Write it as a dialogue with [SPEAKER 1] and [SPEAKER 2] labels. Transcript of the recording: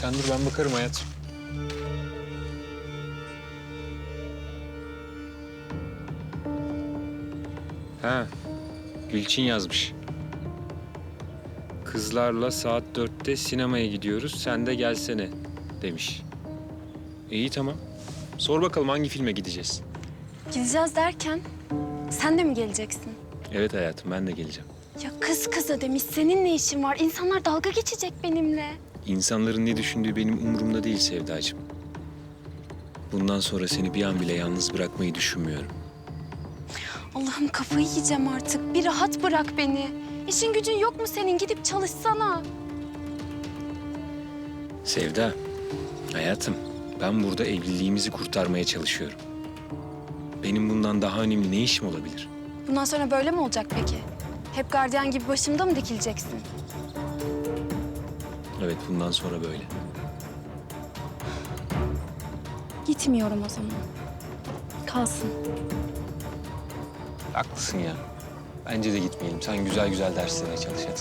[SPEAKER 1] Sen dur ben bakarım hayatım. Ha, Gülçin yazmış. Kızlarla saat dörtte sinemaya gidiyoruz. Sen de gelsene demiş. İyi tamam. Sor bakalım hangi filme gideceğiz?
[SPEAKER 2] Gideceğiz derken sen de mi geleceksin?
[SPEAKER 1] Evet hayatım ben de geleceğim.
[SPEAKER 2] Ya kız kıza demiş senin ne işin var? İnsanlar dalga geçecek benimle.
[SPEAKER 1] İnsanların ne düşündüğü benim umurumda değil Sevdacığım. Bundan sonra seni bir an bile yalnız bırakmayı düşünmüyorum.
[SPEAKER 2] Allah'ım kafayı yiyeceğim artık. Bir rahat bırak beni. İşin gücün yok mu senin? Gidip çalışsana.
[SPEAKER 1] Sevda, hayatım ben burada evliliğimizi kurtarmaya çalışıyorum. Benim bundan daha önemli ne işim olabilir?
[SPEAKER 2] Bundan sonra böyle mi olacak peki? Hep gardiyan gibi başımda mı dikileceksin?
[SPEAKER 1] Evet bundan sonra böyle.
[SPEAKER 2] Gitmiyorum o zaman. Kalsın.
[SPEAKER 1] Haklısın ya. Bence de gitmeyelim. Sen güzel güzel derslerine çalış hadi.